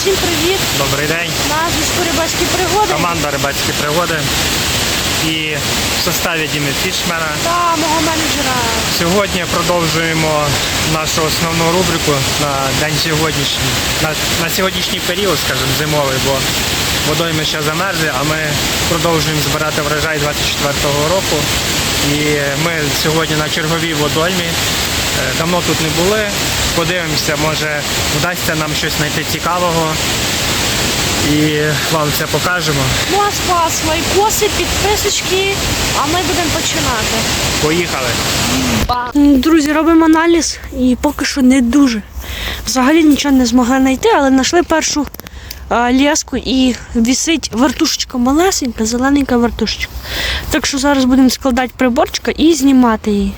всім привіт! Добрий день, На зв'язку рибацькі пригоди команда Рибацькі пригоди. І в составі Діми Фішмена. та мого менеджера. Сьогодні продовжуємо нашу основну рубрику на день сьогоднішній, на, на сьогоднішній період, скажімо, зимовий, бо водойми ще замерзли, а ми продовжуємо збирати врожай 24-го року. І ми сьогодні на черговій водоймі. Е, Давно тут не були. Подивимося, може вдасться нам щось знайти цікавого. І вам це покажемо. Ну а спас, лайкоси, підписочки, а ми будемо починати. Поїхали! Друзі, робимо аналіз і поки що не дуже. Взагалі нічого не змогли знайти, але знайшли першу а, леску і висить вертушечка малесенька, зелененька вертушечка. Так що зараз будемо складати приборчика і знімати її.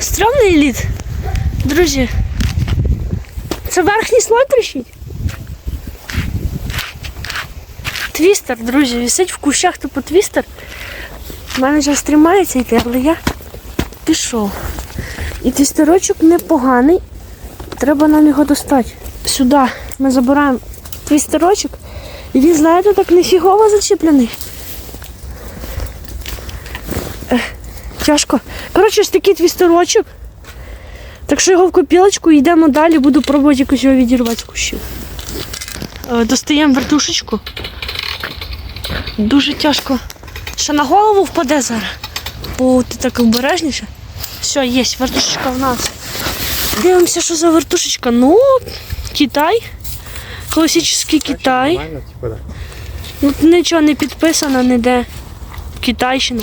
Стрьомний лід. Друзі. Це верхній слой тріщить? Твістер, друзі, висить в кущах типу твістер. Менеджер стрімається йти, але я пішов. І твістерочок непоганий. Треба нам його достати. Сюди ми забираємо твістерочок. І він, знаєте, так нефігово зачіплений. Тяжко. Коротше, ось такий твістерочок. Так що його в копілочку йдемо далі, буду пробувати якось його відірвати з кущів. Е, Достаємо вертушечку. Дуже тяжко. Ще на голову впаде зараз. Бути так обережніше. Все, є, вертушечка в нас. Дивимося, що за вертушечка. Ну, Китай. Класичний Китай. Ну, нічого не підписано ніде. Китайщина.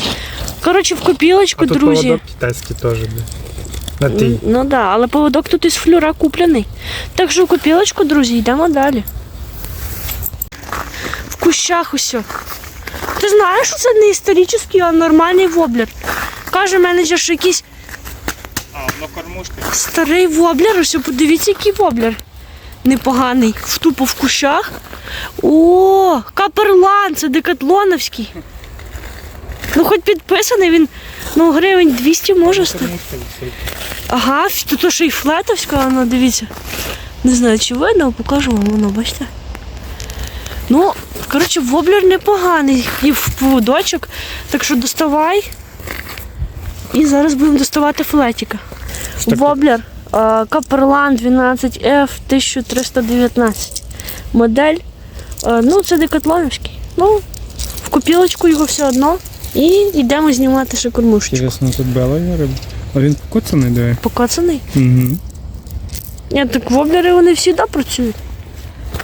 Коротше, в копілочку, друзі. китайський теж. На М, Ну так, да, але поводок тут із флюра куплений. Так що в копілочку, друзі, йдемо далі. В кущах усе. Ти знаєш, що це не історичний, а нормальний воблер. Каже менеджер, що якийсь А, воно кормушки. старий воблер. Ось подивіться, який воблер. Непоганий. В тупо в кущах. О, каперлан, це декатлоновський. Ну, хоч підписаний, він ну, гривень 200 може стати. Ага, тут то, що і флетовська, воно, дивіться. Не знаю, чи видно, покажу вам воно, бачите. Ну, коротше, воблер непоганий. І в поводочок. Так що доставай. І зараз будемо доставати флетіка. Воблер Каперлан 12F 1319. Модель. Ну, це декатлоновський. Ну, в копілочку його все одно. І йдемо знімати ще кормушечку. Інтересно, тут белої риба. А він покоцаний диви. Покоцаний. Угу. Ні, так воблери вони завжди працюють.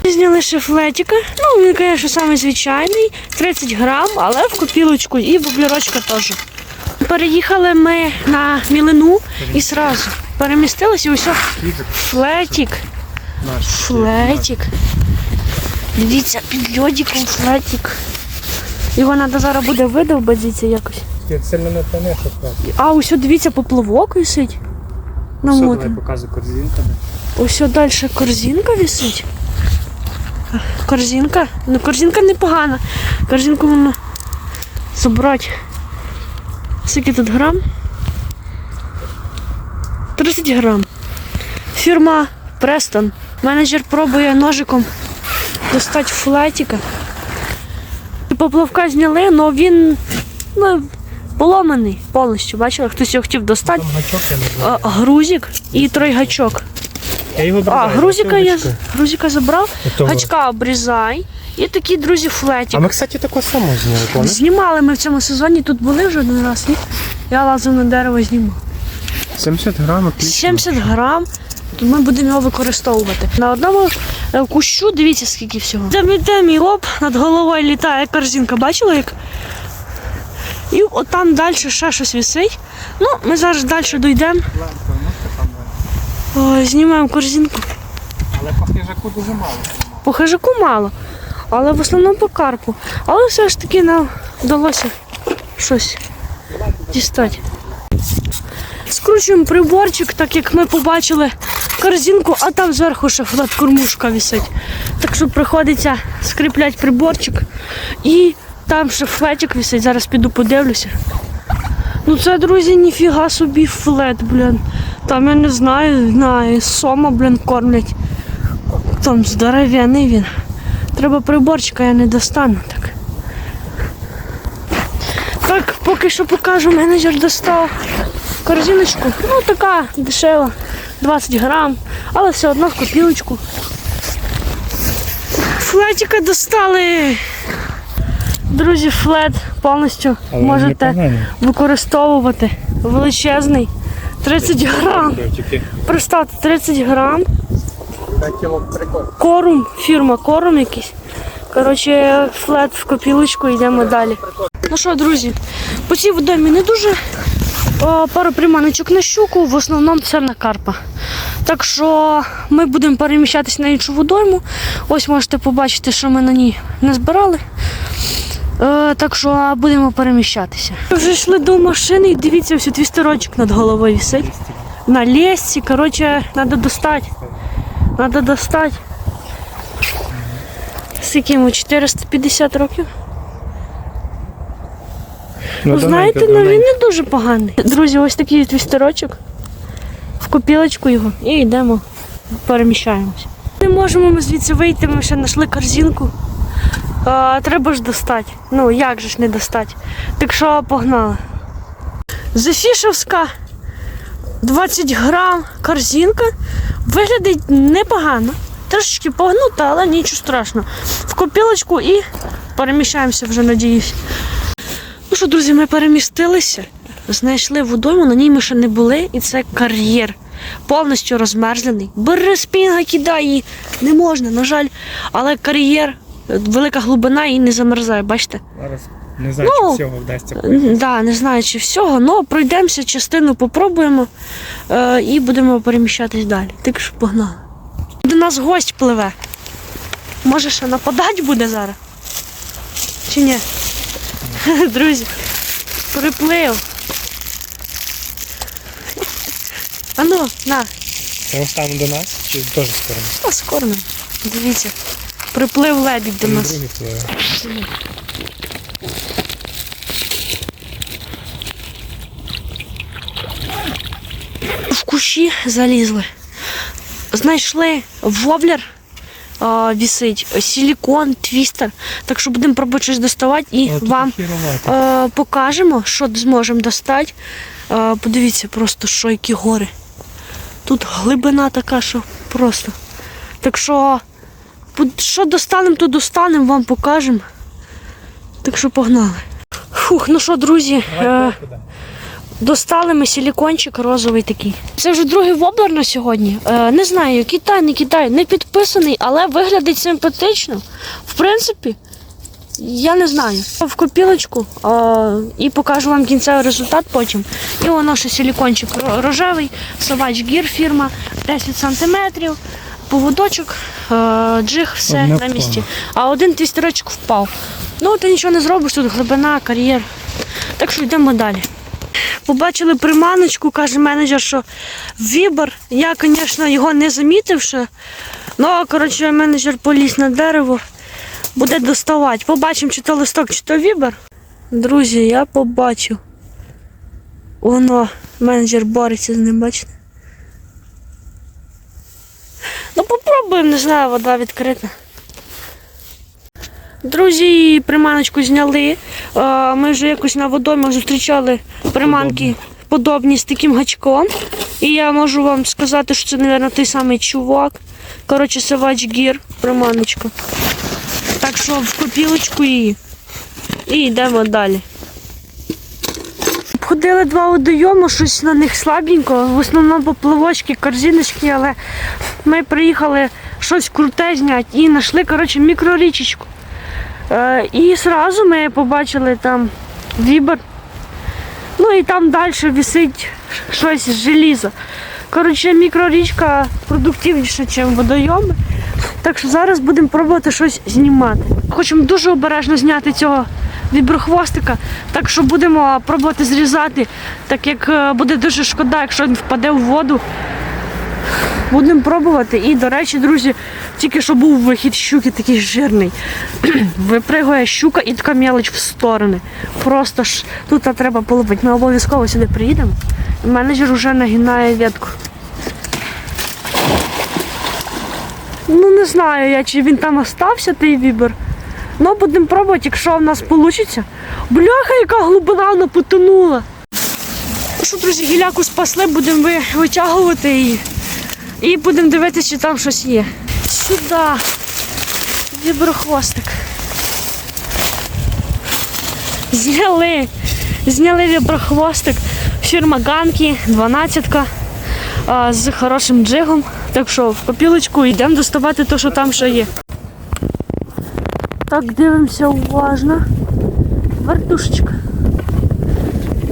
Зняли ще флетіка. Ну, він, звісно, самий звичайний, 30 грам, але в копілочку і воблерочка теж. Переїхали ми на мілину і сразу перемістилися і флетік. Наш. Флетік. Дивіться, під льодиком флетік. Його треба зараз буде видовбати звідси якось. Ти сильно не тянеш, що А ось вдивіться, поплавок висить. На Все, давай показуй корзинка. Ось далі корзинка висить. Корзинка. Ну, корзинка непогана. Корзинку можна забрати. Скільки тут грам? 30 грам. Фірма Престон. Менеджер пробує ножиком достати флетіка. Поплавка зняли, але він ну, поломаний повністю. Бачили, хтось його хотів достати. А, грузик і тройгачок. Я його А, грузика я грузика забрав, гачка обрізай. І такі друзі А ми, кстати, таку саму зняли, помниш? Знімали ми в цьому сезоні, тут були вже один раз. Ні? Я лазив на дерево знімав. 70 грам, отлично. 70 грам. то Ми будемо його використовувати. На одному е, кущу дивіться скільки всього. Там іде мій лоб, над головою літає корзинка. Бачила як? І от там далі ще щось висить. Ну, ми зараз далі дійдемо. Знімаємо корзинку. Але по хижаку дуже мало. По хижаку мало, але в основному по карпу. Але все ж таки нам вдалося щось дістати. Скручуємо приборчик, так як ми побачили корзинку, а там зверху ще флет кормушка висить. Так що приходиться скріпляти приборчик. І там ще флетик висить, зараз піду подивлюся. Ну це, друзі, ніфіга собі флет, блін. Там я не знаю, знаю, сома, блін, кормлять. там здоров'яний він. Треба приборчика, я не достану так. Так, поки що покажу, менеджер достав корзиночку. Ну, така дешева, 20 грам, але все одно в копілочку. Флетика достали. Друзі, флет повністю можете використовувати. Величезний. 30 грам. Представте, 30 грам. Корум, фірма Корум якийсь. Коротше, флет в копілочку, йдемо далі. Ну що, друзі, по цій водоймі не дуже. О, пару приманочок на щуку, в основному все на карпа. Так що ми будемо переміщатися на іншу водойму. Ось можете побачити, що ми на ній не збирали. Е, так що будемо переміщатися. Ми вже йшли до машини і дивіться, ось твістерочок над головою висить. На лесці, коротше, треба достати. Треба достати. Скільки йому? 450 років? Ну, знаєте, ну він не дуже поганий. Друзі, ось такий твістерочок. В копілочку його і йдемо, переміщаємось. Не можемо ми звідси вийти, ми ще знайшли корзинку. А, треба ж достати. Ну, як же ж не достати? Так що погнали. Зефішевська 20 грам корзинка. Виглядить непогано. Трошечки погнута, але нічого страшного. В копілочку і переміщаємося вже, надіюсь. Що, друзі, ми перемістилися, знайшли водойму, на ній ми ще не були, і це кар'єр. Повністю розмерзлений. Бери спінга, кидай її. Не можна, на жаль. Але кар'єр, велика глибина і не замерзає, бачите? Зараз не знаю, Ну, чи всього вдасться. М, Да, не знаю чи всього, але пройдемося, частину попробуємо е, і будемо переміщатись далі. Так що погнали. До нас гость пливе. Може ще нападати буде зараз? Чи ні? Друзі, приплив. А ну, на, Це ось там до нас, чи теж скоро? а скоро. Дивіться. Приплив лебідь до нас. Другий пливе. В кущі залізли. Знайшли воблер а, вісить, силікон, твістер. Так що будемо пробувати щось доставати і О, тут вам хіровато. е, покажемо, що зможемо достати. Е, подивіться просто, що які гори. Тут глибина така, що просто. Так що, що достанемо, то достанемо, вам покажемо. Так що погнали. Фух, ну що, друзі, е, достали ми силікончик розовий такий. Це вже другий воблер на сьогодні. Е, не знаю, Китай, не Китай, не підписаний, але виглядить симпатично. В принципі, я не знаю. В копілочку е, і покажу вам кінцевий результат потім. І воно ще силікончик рожевий, Savage Gear фірма, 10 см, поводочок, е, джиг, все Одне на місці. А один твістерочок впав. Ну, ти нічого не зробиш, тут глибина, кар'єр. Так що йдемо далі. Побачили приманочку, каже менеджер, що вібер. Я, звісно, його не замітив ще. Ну, коротше, менеджер поліз на дерево, буде доставати. Побачимо, чи то листок, чи то вібер. Друзі, я побачив. Воно, менеджер бореться з ним, бачите? Ну, попробуємо, не знаю, вода відкрита. Друзі, приманочку зняли. Е, Ми вже якось на водоймах зустрічали приманки подобні з таким гачком. І я можу вам сказати, що це, мабуть, той самий чувак. Коротше, Savage Gear, приманочка. Так що в копілочку її. І йдемо далі. Обходили два водойоми, щось на них слабенько. В основному поплавочки, корзиночки, але ми приїхали щось круте зняти і знайшли коротше, мікрорічечку. Е, і одразу ми побачили там вібер. Ну і там далі висить щось з желіза. Коротше, мікрорічка продуктивніша, ніж водойоми. Так що зараз будемо пробувати щось знімати. Хочемо дуже обережно зняти цього віброхвостика, так що будемо пробувати зрізати, так як е, буде дуже шкода, якщо він впаде в воду. Будемо пробувати. І, до речі, друзі, тільки що був вихід щуки такий жирний. Випригує щука і така мелоч в сторони. Просто ж тут треба половити. Ми обов'язково сюди приїдемо. Менеджер вже нагинає ветку. Ну не знаю я, чи він там остався, той вібер. Ну, будемо пробувати, якщо в нас вийде. Бляха, яка глибина вона потонула. Ну що, друзі, гіляку спасли, будемо ви- витягувати її. І будемо дивитися, чи там щось є. Сюди. Віброхвостик. Зняли. Зняли віброхвостик. Фірма Ганкі, 12 а, з хорошим джигом. Так що в копілочку йдемо доставати те, що там ще є. Так, дивимося уважно. Вертушечка.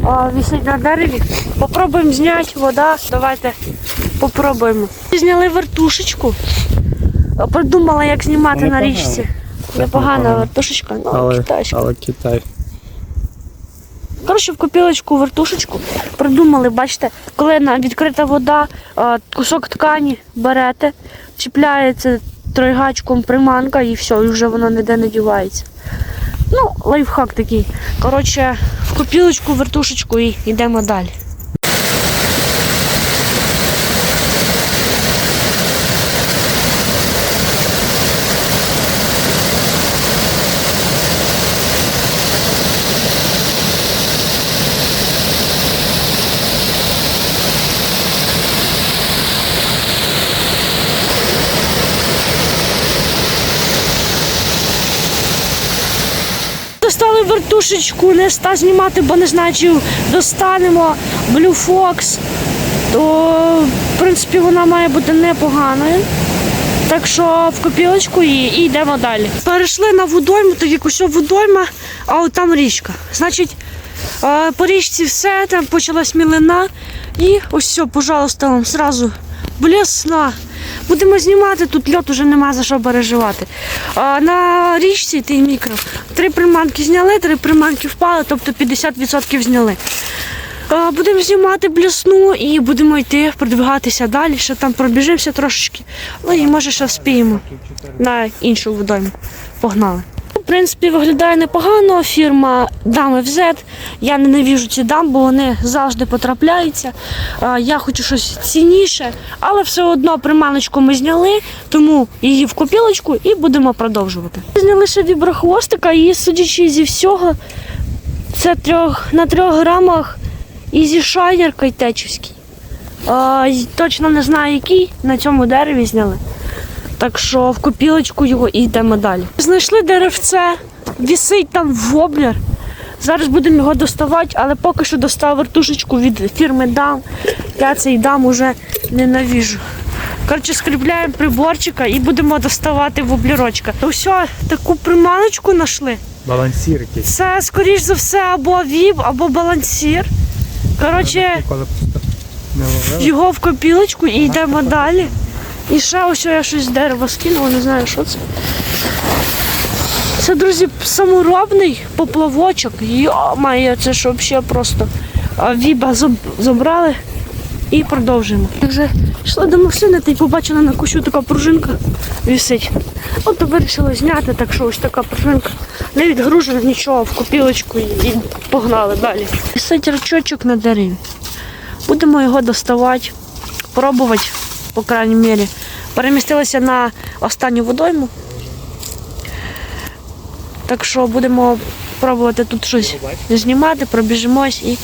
А, висить на дереві. Попробуємо зняти вода. Давайте попробуємо. Зняли вертушечку. А, Придумала, як знімати на річці. Непогана вертушечка, ну китайська. але Китай. Коротше, в копілочку, вертушечку придумали, бачите, коли на відкрита вода, кусок ткані берете, чіпляється тройгачком приманка і все, і вже воно ніде не дівається. Ну, лайфхак такий. Коротше, в копілочку, вертушечку і йдемо далі. Достали не ста знімати, бо не знаю, чи достанемо Blue Fox, то в принципі вона має бути непоганою. Так що в копілочку і, і йдемо далі. Перейшли на водойму, як усе водойма, а от там річка. Значить, е, по річці все, там почалась мілина. І ось все, пожалуйста, вам зразу блесна. Будемо знімати, тут льот уже нема за що переживати. А на річці ти мікро. Три приманки зняли, три приманки впали, тобто 50% зняли. А, Будемо знімати блісну і будемо йти, продвигатися далі, ще там пробіжимося трошечки. Ну і може ще вспіємо на іншу водойму. Погнали. Принципі, виглядає непогано. Фірма Дами FZ. Я ненавіжу ці дам, бо вони завжди потрапляються. Я хочу щось цінніше, але все одно приманочку ми зняли, тому її в копілочку і будемо продовжувати. Зняли ще віброхвостика і судячи зі всього, це трьох, на трьох грамах ізі шайнер кайтечівський. Точно не знаю, який на цьому дереві зняли. Так що в копілочку його і йдемо далі. Знайшли деревце, вісить там воблер. Зараз будемо його доставати, але поки що достав вертушечку від фірми Дам. Я цей дам уже ненавіжу. Коротше, скріпляємо приборчика і будемо доставати воблерочка. Все, таку приманочку знайшли. Балансір якийсь. Це, скоріш за все, або віб, або балансір. Коротше, його в копілочку і йдемо далі. І ще ось я щось з дерева скинула, не знаю, що це. Це, друзі, саморобний поплавочок. Йо-моє, це ж взагалі просто віба забрали і продовжуємо. Так же йшла до машини та й побачила на кущу така пружинка висить. От вирішила зняти, так що ось така пружинка. Не відгружена нічого в копілочку і, погнали далі. Висить рачочок на дереві. Будемо його доставати, пробувати, по крайній мірі. Перемістилися на останню водойму. Так що будемо пробувати тут щось знімати, пробіжимось і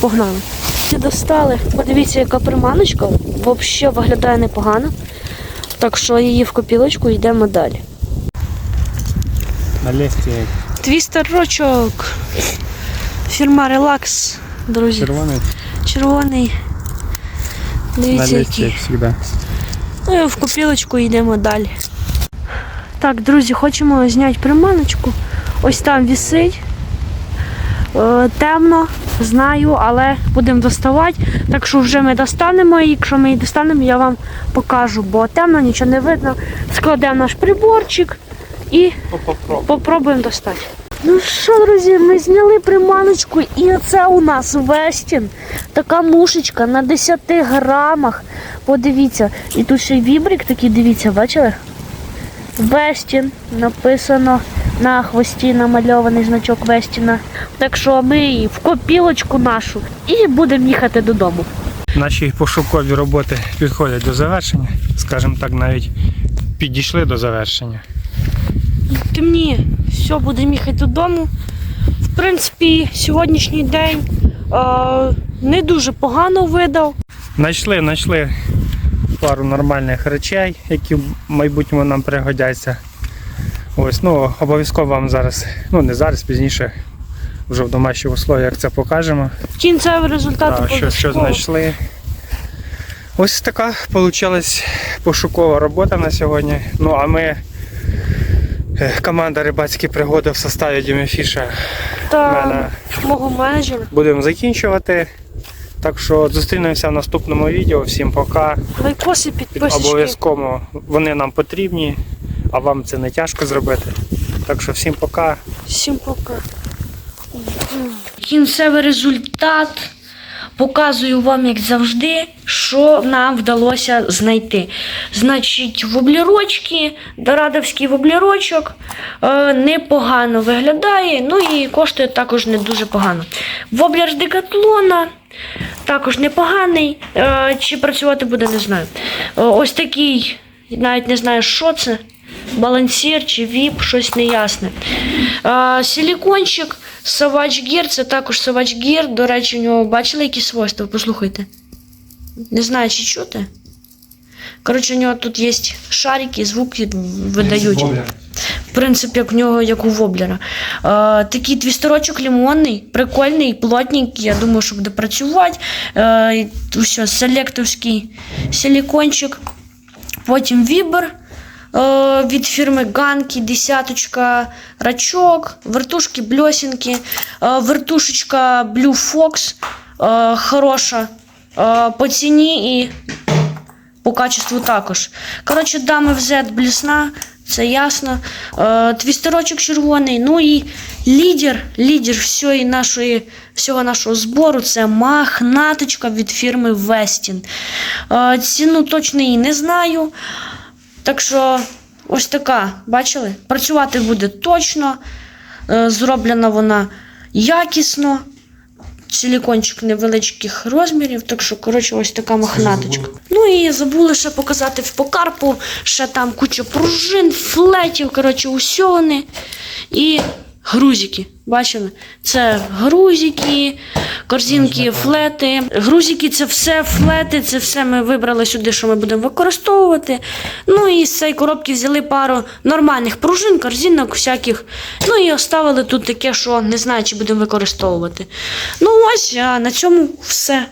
погнали. Достали. Подивіться, яка приманочка. Взагалі виглядає непогано. Так що її в копілочку йдемо далі. На лісті Твістер рочок. Фірма Relax, друзі. червоний. Червоний. На Дивіться, лісті, як завжди. Ну і в копілочку йдемо далі. Так, друзі, хочемо зняти приманочку. Ось там вісить. Е, темно, знаю, але будемо доставати. Так що вже ми достанемо її. Якщо ми її достанемо, я вам покажу, бо темно, нічого не видно. Складемо наш приборчик і попробуємо достати. Ну що, друзі, ми зняли приманочку, і це у нас Вестін. Така мушечка на 10 грамах. Подивіться, і тут ще й вібрик такий, дивіться, бачили? Вестін написано на хвості намальований значок Вестіна. Так що ми її в копілочку нашу і будемо їхати додому. Наші пошукові роботи підходять до завершення. Скажімо так, навіть підійшли до завершення. Темніє. Все, будемо їхати додому. В принципі, сьогоднішній день е, не дуже погано видав. Знайшли, знайшли пару нормальних речей, які в майбутньому нам пригодяться. Ось, ну, обов'язково вам зараз, ну не зараз, пізніше, вже в домашніх условіях це покажемо. Кінцевий результат Так, що, що знайшли. Ось така вийшла пошукова робота на сьогодні. Ну а ми, команда рибацькі пригоди в составі Діми Фіша, та мене. мого менеджера. будемо закінчувати. Так що зустрінемося в наступному відео. Всім пока. Лайкоси, підписочки. Обов'язково вони нам потрібні, а вам це не тяжко зробити. Так що всім пока. Всім пока. Кінцевий результат. Показую вам, як завжди, що нам вдалося знайти. Значить, воблерочки, дорадовський воблерочок е, непогано виглядає, ну і коштує також не дуже погано. Воблер з декатлона також непоганий. Е, чи працювати буде, не знаю. Е, ось такий, навіть не знаю, що це. Балансір чи віп, щось неясне. А, силікончик, Savage Gear, це також Savage Gear. До речі, у нього бачили які свойства? Послухайте. Не знаю, чи чути. Коротше, у нього тут є шарики, звуки видають. В принципі, як в нього, як у воблера. А, такий твістерочок лимонний, прикольний, плотненький. Я думаю, що буде працювати. А, і селектовський силікончик. Потім вібер е, від фірми Ганки, десяточка, рачок, вертушки, бльосінки, е, вертушечка Blue Fox, е, хороша е, по ціні і по качеству також. Коротше, дами в Z блісна, це ясно. Е, твістерочок червоний. Ну і лідер, лідер всієї нашої, всього нашого збору це махнаточка від фірми. Е, ціну точно її не знаю. Так що ось така, бачили? Працювати буде точно. Е, Зроблена вона якісно. Силікончик невеличких розмірів, так що, коротше, ось така мохнаточка. Ну і забули ще показати в покарпу, ще там куча пружин, флетів, коротше, усьони і грузики. Бачили? Це грузики, корзинки, флети. Грузики це все флети, це все ми вибрали сюди, що ми будемо використовувати. Ну і з цієї коробки взяли пару нормальних пружин, корзинок всяких. Ну і оставили тут таке, що не знаю, чи будемо використовувати. Ну ось, а на цьому все.